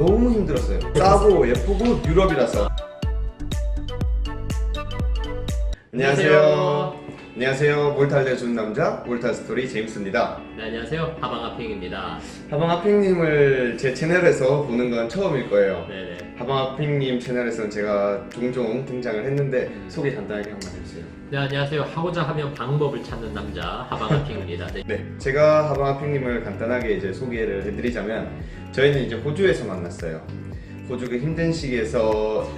너무 힘들었어요. 싸고 예쁘고 유럽이라서. 안녕하세요. 안녕하세요. 몰타 알려주는 남자 몰타 스토리 제임스입니다. 네, 안녕하세요. 하방아핑입니다. 하방아핑님을 제 채널에서 보는 건 처음일 거예요. 네네. 하방아핑님 채널에서는 제가 종종 등장을 했는데 음. 소개 간단하게 한번 해주세요. 네, 안녕하세요. 하고자 하면 방법을 찾는 남자 하방아핑입니다. 네. 네, 제가 하방아핑님을 간단하게 이제 소개를 해드리자면 저희는 이제 호주에서 만났어요. 호주 그 힘든 시기에서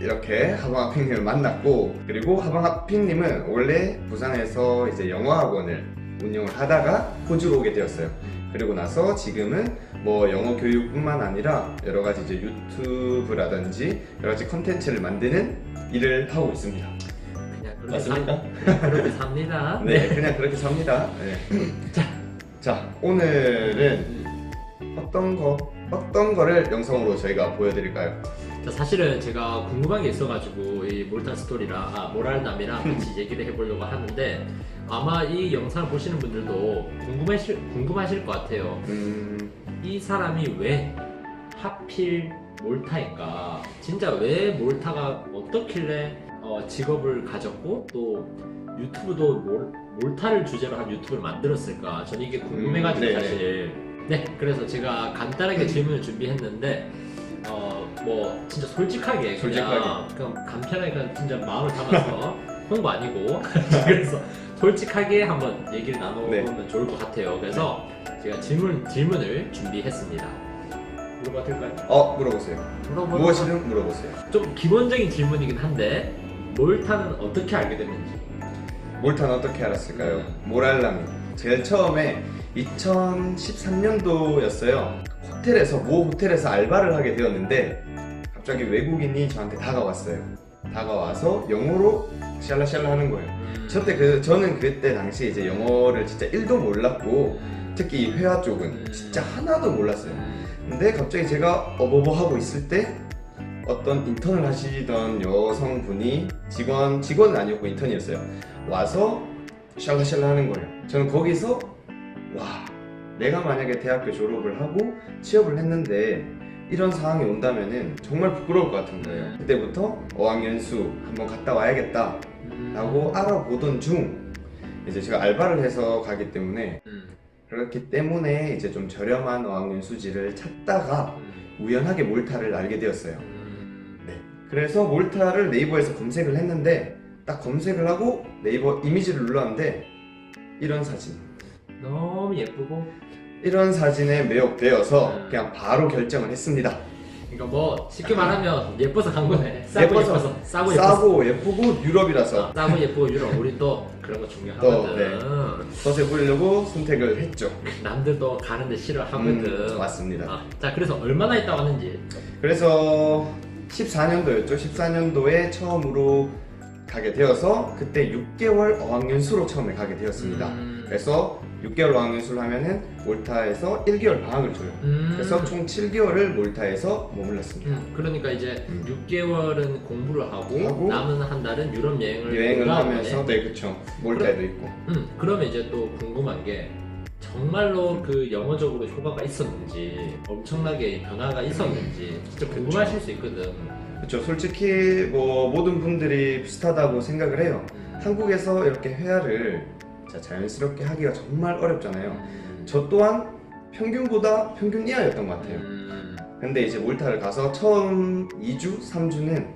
이렇게 하방아핑님을 만났고 그리고 하방아핑님은 원래 부산에서 이제 영어학원을 운영을 하다가 호주로 오게 되었어요. 그리고 나서 지금은 뭐 영어 교육뿐만 아니라 여러 가지 이제 유튜브라든지 여러 가지 컨텐츠를 만드는 일을 하고 있습니다. 그렇게 맞습니까? 그렇게 삽니다. 네, 그냥 그렇게 삽니다. 네. 자. 자, 오늘은 어떤 거, 어떤 거를 영상으로 저희가 보여드릴까요? 자, 사실은 제가 궁금한 게 있어가지고 이 몰타 스토리랑 아, 모랄남이랑 같이 얘기를 해보려고 하는데 아마 이 영상을 보시는 분들도 궁금하실 궁금하실 것 같아요. 음, 이 사람이 왜 하필 몰타인가? 진짜 왜 몰타가 어떻길래 어, 직업을 가졌고 또 유튜브도 몰, 몰타를 주제로 한 유튜브를 만들었을까? 저는 이게 궁금해가지고 음, 네네. 사실. 네, 그래서 제가 간단하게 질문을 준비했는데 어, 뭐 진짜 솔직하게 그냥 솔직하게. 그냥 간편하게 그냥 진짜 마음을 담아서 홍보 아니고 그래서 솔직하게 한번 얘기를 나눠보면 네. 좋을 것 같아요. 그래서 제가 질문 질문을 준비했습니다. 물어봐도 될까요? 어, 물어보세요. 물어보는 무엇이든 물어보세요. 좀 기본적인 질문이긴 한데 몰타는 어떻게 알게 됐는지. 몰타는 어떻게 알았을까요? 모랄람이. 제일 처음에 2013년도였어요. 호텔에서, 모 호텔에서 알바를 하게 되었는데, 갑자기 외국인이 저한테 다가왔어요. 다가와서 영어로 샬라샬라 하는 거예요. 저때 그 저는 그때 당시 이제 영어를 진짜 1도 몰랐고 특히 이 회화 쪽은 진짜 하나도 몰랐어요. 근데 갑자기 제가 어버버 하고 있을 때 어떤 인턴을 하시던 여성분이 직원 직원은 아니었고 인턴이었어요. 와서 샬라샬라 하는 거예요. 저는 거기서 와 내가 만약에 대학교 졸업을 하고 취업을 했는데 이런 상황이 온다면은 정말 부끄러울 것 같은 거예요. 그때부터 어학연수 한번 갔다 와야겠다. 음. 라고 알아보던 중 이제 제가 알바를 해서 가기 때문에 음. 그렇기 때문에 이제 좀 저렴한 어학연수지를 찾다가 음. 우연하게 몰타를 알게 되었어요. 음. 네. 그래서 몰타를 네이버에서 검색을 했는데 딱 검색을 하고 네이버 이미지를 눌렀는데 이런 사진 너무 예쁘고 이런 사진에 매혹되어서 음. 그냥 바로 결정을 했습니다. 그러니까 뭐 쉽게 말하면 예뻐서 간 거네. 싸고 예뻐서, 예뻐서, 싸고 예뻐서. 싸고 예쁘고 유럽이라서 아, 싸고 예쁘고 유럽 우리 또 그런 거 중요하거든. 네. 덫에 보이려고 선택을 했죠. 남들도 가는데 싫어하거든. 음, 맞습니다. 아, 자 그래서 얼마나 있다 왔는지. 그래서 14년도였죠. 14년도에 처음으로 가게 되어서 그때 6개월 어학연수로 처음에 가게 되었습니다. 음. 그래서 6개월 어학연수를 하면은 몰타에서 1개월 방학을 줘요. 음. 그래서 총 7개월을 몰타에서 머물렀습니다. 음, 그러니까 이제 음. 6개월은 공부를 하고, 하고 남은 한 달은 유럽 여행을 여행을. 하면서 네 그쵸 몰타에도 있고 음, 그러면 이제 또 궁금한 게 정말로 그 영어적으로 효과가 있었는지 엄청나게 변화가 있었는지 진짜 궁금하실 수 있거든. 그쵸 솔직히 뭐 모든 분들이 비슷하다고 생각을 해요. 음. 한국에서 이렇게 회화를 자연스럽게 하기가 정말 어렵잖아요. 음. 저 또한 평균보다 평균 이하였던 것 같아요. 음. 근데 이제 몰타를 가서 처음 2주, 3주는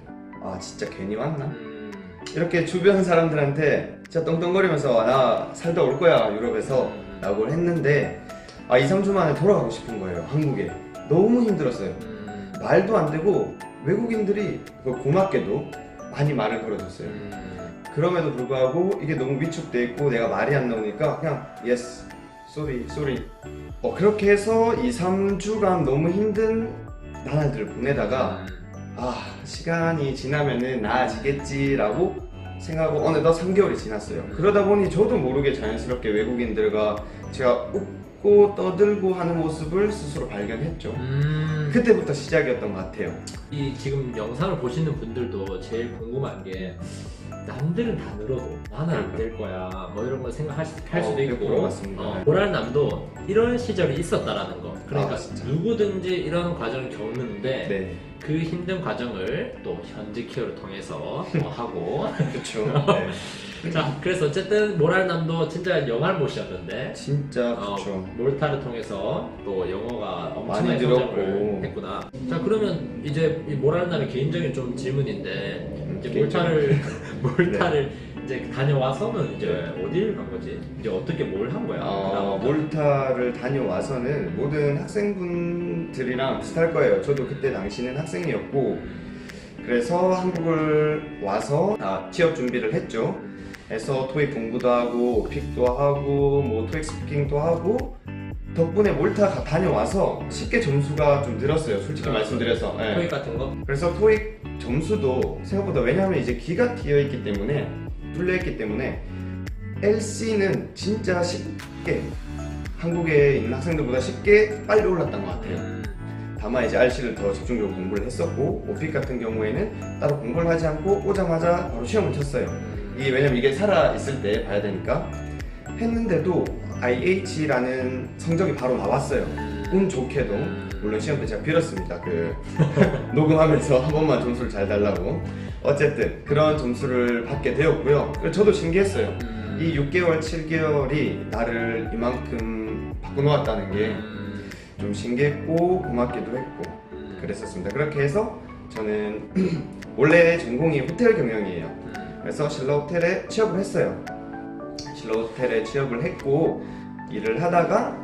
아 진짜 괜히 왔나? 음. 이렇게 주변 사람들한테 진짜 떵떵거리면서 아, 나 살다 올 거야 유럽에서 음. 라고 했는데 아 2, 3주 만에 돌아가고 싶은 거예요 한국에 너무 힘들었어요 음. 말도 안 되고 외국인들이 그 고맙게도 많이 말을 걸어줬어요 음. 그럼에도 불구하고 이게 너무 위축돼 있고 내가 말이 안 나오니까 그냥 yes, sorry, sorry 어, 그렇게 해서 2, 3주간 너무 힘든 나날들을 보내다가 아 시간이 지나면은 나아지겠지라고 생각하고 어느덧 3개월이 지났어요. 그러다 보니 저도 모르게 자연스럽게 외국인들과 제가 웃고 떠들고 하는 모습을 스스로 발견했죠 음. 그때부터 시작이었던 것 같아요 이 지금 영상을 보시는 분들도 제일 궁금한 게 남들은 다 늘어도 나는 안 될 거야 뭐 이런 거 생각할 수- 할 수도 어, 있고 100% 맞습니다. 어, 모랄 남도 이런 시절이 있었다라는 거 그러니까 아, 진짜. 누구든지 이런 과정을 겪는데 네, 그 힘든 과정을 또 현지 케어를 통해서 어, 하고 그렇죠. 네. 자 그래서 어쨌든 모랄남도 진짜 영화를 보셨는데 진짜 어, 그렇죠. 몰타를 통해서 또 영어가 많이 엄청나게 늘었고. 성장을 했구나. 자 그러면 이제 이 모랄남의 개인적인 좀 질문인데 이제 개인적인- 몰타를 몰타를 네. 이제 다녀와서는 이제 어디를 간 거지? 이제 어떻게 뭘 한 거야? 어, 그다음부터? 몰타를 다녀와서는 모든 학생분들이랑 비슷할 거예요. 저도 그때 당시는 학생이었고 그래서 한국을 와서 다 취업 준비를 했죠. 해서 토익 공부도 하고 오픽도 하고 뭐 토익 스피킹도 하고 덕분에 몰타 가- 다녀와서 쉽게 점수가 좀 늘었어요. 솔직히 아, 말씀드려서. 예. 토익 같은 거? 그래서 토익 점수도 생각보다 왜냐하면 이제 기가 튀어 있기 때문에 뚫려 있기 때문에 LC는 진짜 쉽게 한국에 있는 학생들보다 쉽게 빨리 올랐던 것 같아요. 음, 다만 이제 RC를 더 집중적으로 공부를 했었고 오픽 같은 경우에는 따로 공부를 하지 않고 오자마자 바로 시험을 쳤어요. 이게 왜냐면 이게 살아 있을 때 봐야 되니까 했는데도 IH라는 성적이 바로 나왔어요. 운 좋게도 물론 시험 때 제가 빌었습니다. 그 녹음하면서 한 번만 점수를 잘 달라고. 어쨌든 그런 점수를 받게 되었고요. 저도 신기했어요. 음, 이 6개월, 7개월이 나를 이만큼 바꿔놓았다는 게 좀 신기했고 고맙기도 했고 그랬었습니다. 그렇게 해서 저는 원래 전공이 호텔 경영이에요. 그래서 신라 호텔에 취업을 했어요. 신라 호텔에 취업을 했고 일을 하다가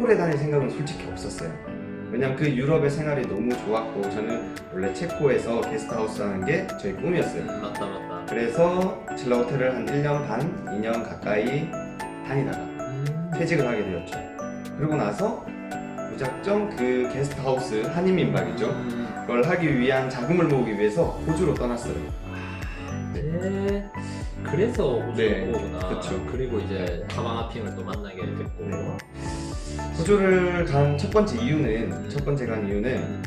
오래 다닐 생각은 솔직히 없었어요. 왜냐면 그 유럽의 생활이 너무 좋았고 저는 원래 체코에서 게스트하우스 하는 게 저희 꿈이었어요. 음, 맞다 맞다. 그래서 신라 호텔을 한 1년 반, 2년 가까이 다니다가 음, 퇴직을 하게 되었죠. 그러고 나서 무작정 그 게스트하우스 한인 민박이죠. 음, 그걸 하기 위한 자금을 모으기 위해서 호주로 떠났어요. 네. 그래서 호주로 네, 온 거구나. 그쵸. 그리고 이제 하방아핑을 또 만나게 됐고. 네. 호주를 간 첫 번째 이유는 첫 번째 간 이유는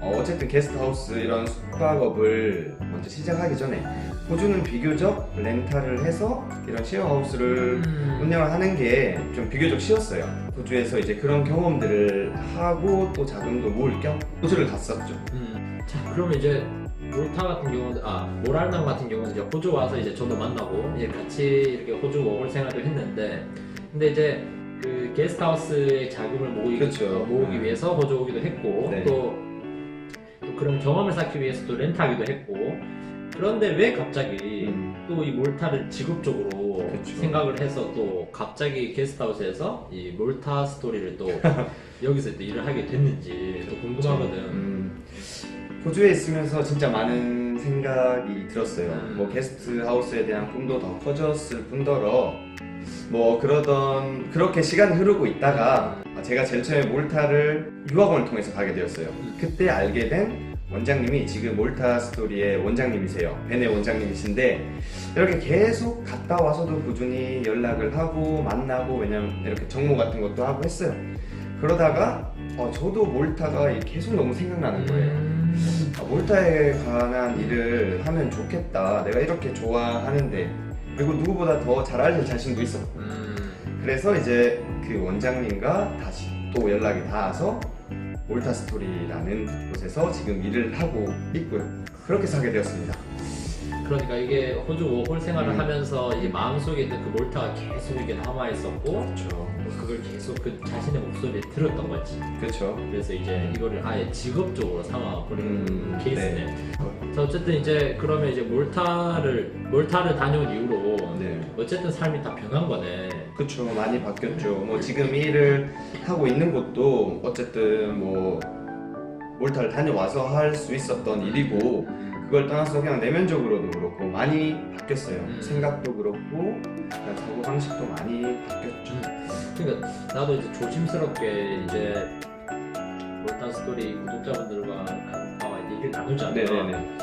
어, 어쨌든 게스트하우스 이런 숙박업을 먼저 시작하기 전에 호주는 비교적 렌탈을 해서 이런 쉐어하우스를 음. 운영을 하는 게 좀 비교적 쉬웠어요. 호주에서 이제 그런 경험들을 하고 또 자금도 모을 겸 호주를 갔었죠. 음. 자, 그러면 이제 몰타 같은 경우는 아 모랄남 같은 경우는 이제 호주 와서 이제 저도 만나고 이제 같이 이렇게 호주 워홀 생활을 했는데 근데 이제 그 게스트하우스의 자금을 모으기, 그렇죠. 어, 모으기 음. 위해서 호주 오기도 했고 네. 또, 또 그런 경험을 쌓기 위해서 또 렌트하기도 했고 그런데 왜 갑자기 음. 또이 몰타를 직업적으로 그쵸. 생각을 해서 또 갑자기 게스트하우스에서 이 몰타 스토리를 또 여기서 또 일을 하게 됐는지 또 궁금하거든. 음, 호주에 있으면서 진짜 많은 생각이 들었어요. 음. 뭐 게스트 하우스에 대한 꿈도 더 커졌을 뿐더러 뭐 그러던 그렇게 시간이 흐르고 있다가 제가 제일 처음에 몰타를 유학원을 통해서 가게 되었어요. 그때 알게 된 원장님이 지금 몰타 스토리의 원장님이세요. 벤의 원장님이신데 이렇게 계속 갔다 와서도 꾸준히 연락을 하고 만나고 왜냐면 이렇게 정모 같은 것도 하고 했어요. 그러다가 어, 저도 몰타가 계속 너무 생각나는 거예요. 음. 아, 몰타에 관한 일을 하면 좋겠다. 내가 이렇게 좋아하는데 그리고 누구보다 더 잘 알릴 자신도 있었고 음. 그래서 이제 그 원장님과 다시 또 연락이 닿아서 몰타 스토리라는 곳에서 지금 일을 하고 있고요. 그렇게 사게 되었습니다. 그러니까 이게 호주 워홀 생활을 음. 하면서 이제 마음속에 있는 그 몰타가 계속 이렇게 남아 있었고 그렇죠. 그걸 계속 그 자신의 목소리에 들었던 거지. 그렇죠. 그래서 이제 이거를 아예 직업적으로 삼아 버리는 음, 케이스네. 자 어쨌든 이제 그러면 이제 몰타를 몰타를 다녀온 이후로 네. 어쨌든 삶이 다 변한 거네. 그렇죠. 많이 바뀌었죠. 뭐 지금 이 일을 하고 있는 곳도 어쨌든 뭐 몰타를 다녀와서 할 수 있었던 일이고 그걸 떠나서 그냥 내면적으로도 그렇고 많이 바뀌었어요. 음. 생각도 그렇고 사고 방식도 많이 바뀌었죠. 그러니까 나도 이제 조심스럽게 이제 몰타 스토리 구독자분들과 가 이제 얘기를 나누자면 네네네.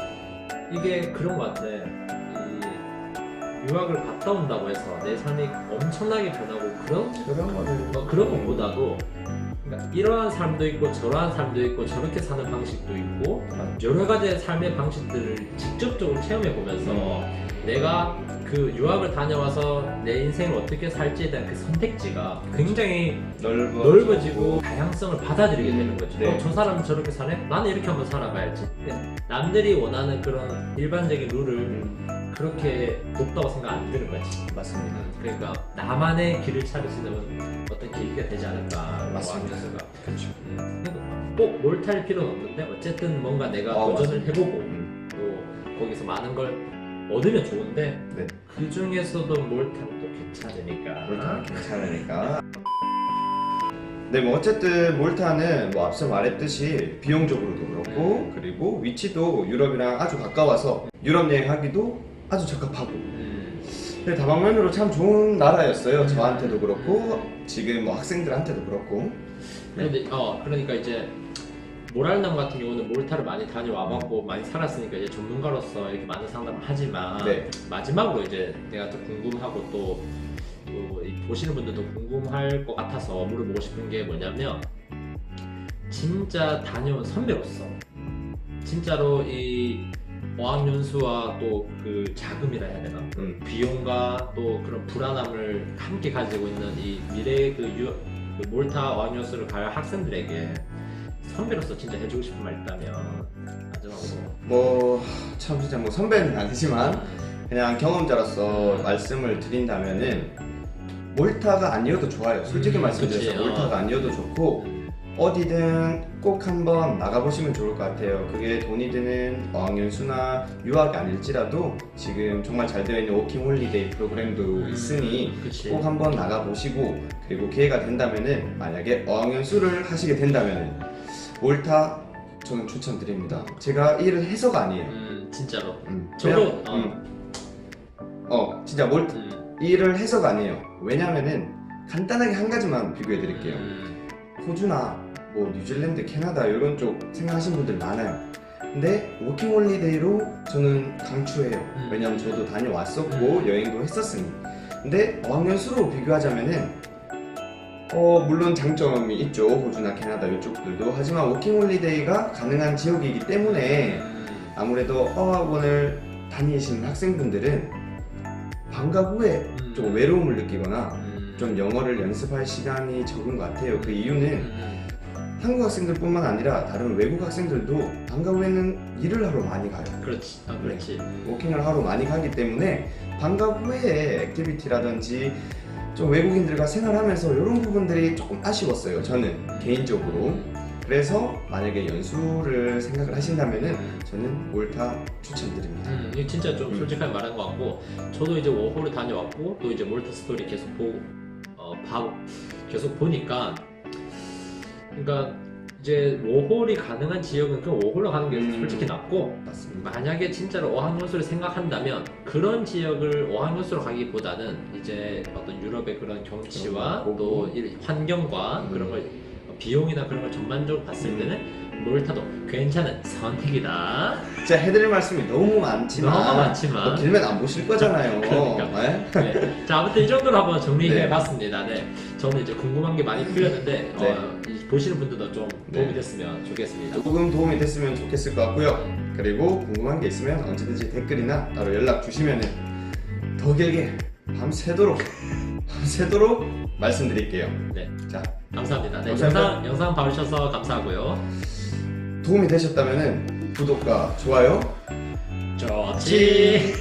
이게 그런 것 같아. 이 유학을 갔다 온다고 해서 내 삶이 엄청나게 변하고 그런 그런 거는 뭐 그런 것보다도 그러니까 이러한 삶도 있고 저러한 삶도 있고 저렇게 사는 방식도 있고. 여러 가지의 삶의 방식들을 직접적으로 체험해 보면서 내가 그 유학을 다녀와서 내 인생을 어떻게 살지에 대한 그 선택지가 굉장히 넓어 넓어지고 다양성을 받아들이게 되는 거죠. 네. 어, 저 사람은 저렇게 사네? 나는 이렇게 한번 살아봐야지. 남들이 원하는 그런 일반적인 룰을 그렇게 높다고 생각 안 드는 거지. 맞습니다. 그러니까 나만의 길을 찾을 수 있는 어떤 계기가 되지 않을까. 맞습니다. 와미스가. 그렇죠. 꼭뭘 탈 필요는 없는데 어쨌든 뭔가 내가 어, 도전을 맞습니다. 해보고 음. 또 거기서 많은 걸 얻으면 좋은데 네. 그 중에서도 또 괜찮으니까. 몰타는 괜찮으니까. 네, 뭐 어쨌든 몰타는 뭐 앞서 말했듯이 비용적으로도 그렇고 그리고 위치도 유럽이랑 아주 가까워서 유럽 여행하기도 아주 적합하고 음. 네, 다방면으로 참 좋은 나라였어요. 음. 저한테도 그렇고 지금 뭐 학생들한테도 그렇고. 근데 어 그러니까 이제 모랄남 같은 경우는 몰타를 많이 다녀와봤고 많이 살았으니까 이제 전문가로서 이렇게 많은 상담을 하지만 네. 마지막으로 이제 내가 또 궁금하고 또, 보시는 분들도 궁금할 것 같아서 물어보고 싶은 게 뭐냐면 진짜 다녀온 선배로서 진짜로 이 어학연수와 또 그 자금이라 해야 되나 음. 비용과 또 그런 불안함을 함께 가지고 있는 이 미래 그, 유, 그 몰타 어학연수를 갈 학생들에게 선배로서 진짜 해주고 싶은 말 있다면 마지막으로 뭐참 진짜 뭐 선배는 아니지만 그냥 경험자로서 말씀을 드린다면은 몰타가 아니어도 좋아요. 솔직히 음, 말씀드려서 그치, 어. 몰타가 아니어도 좋고 어디든 꼭 한번 나가보시면 좋을 것 같아요. 그게 돈이 드는 어학연수나 유학이 아닐지라도 지금 정말 잘 되어 있는 워킹 홀리데이 프로그램도 음, 있으니 그치 꼭 한번 나가보시고 그리고 기회가 된다면은 만약에 어학연수를 하시게 된다면은 몰타 저는 추천드립니다. 제가 일을 해서가 아니에요. 음 진짜로 음, 저도, 그냥, 음. 어 진짜 몰 음, 일을 해서가 아니에요. 왜냐면은 간단하게 한 가지만 비교해 드릴게요. 음, 호주나 뭐 뉴질랜드, 캐나다 이런 쪽 생각하시는 분들 많아요. 근데 워킹 홀리데이로 저는 강추해요. 음. 왜냐면 저도 다녀왔었고 음. 여행도 했었으니. 근데 어학연수로 비교하자면은 어 물론 장점이 있죠. 호주나 캐나다 이쪽들도. 하지만 워킹 홀리데이가 가능한 지역이기 때문에 음, 아무래도 어학원을 다니시는 학생분들은 방과 후에 음. 좀 외로움을 느끼거나 음, 좀 영어를 연습할 시간이 적은 것 같아요. 그 이유는 음, 한국 학생들뿐만 아니라 다른 외국 학생들도 방과 후에는 일을 하러 많이 가요. 그렇지 아, 그렇지 워킹을 하러 많이 가기 때문에 방과 후에 액티비티라든지 좀 외국인들과 생활하면서 이런 부분들이 조금 아쉬웠어요. 저는 개인적으로. 그래서 만약에 연수를 생각을 하신다면은 저는 몰타 추천드립니다. 음, 이거 진짜 좀 음. 솔직하게 말한 것 같고 저도 이제 워홀을 다녀왔고 또 이제 몰타 스토리 계속 보고 어, 봐, 계속 보니까 그러니까 이제 워홀이 가능한 지역은 그 워홀로 가는 게 음. 솔직히 낫고 맞습니다. 만약에 진짜로 어학연수를 생각한다면 그런 지역을 어학연수로 가기보다는 이제 어떤 유럽의 그런 경치와 그런 또. 이 환경과 음. 그런 걸 비용이나 그런 걸 전반적으로 봤을 음. 때는 몰타도 괜찮은 선택이다. 제가 해드릴 말씀이 너무 많지만 너무 많지만. 뭐 길면 안 보실 거잖아요. 그러니까. 네? 네. 자 아무튼 이 정도로 한번 네. 정리해봤습니다. 네. 저는 이제 궁금한 게 많이 풀렸는데 네. 어, 이 보시는 분들도 좀 네. 도움이 됐으면 좋겠습니다. 조금 도움이 됐으면 좋겠을 것 같고요. 그리고 궁금한 게 있으면 언제든지 댓글이나 따로 연락 주시면 더 길게 밤새도록 밤새도록 말씀드릴게요. 네. 자 감사합니다. 네, 감사합니다. 영상 영상 봐주셔서 감사하고요. 도움이 되셨다면 구독과 좋아요 좋지.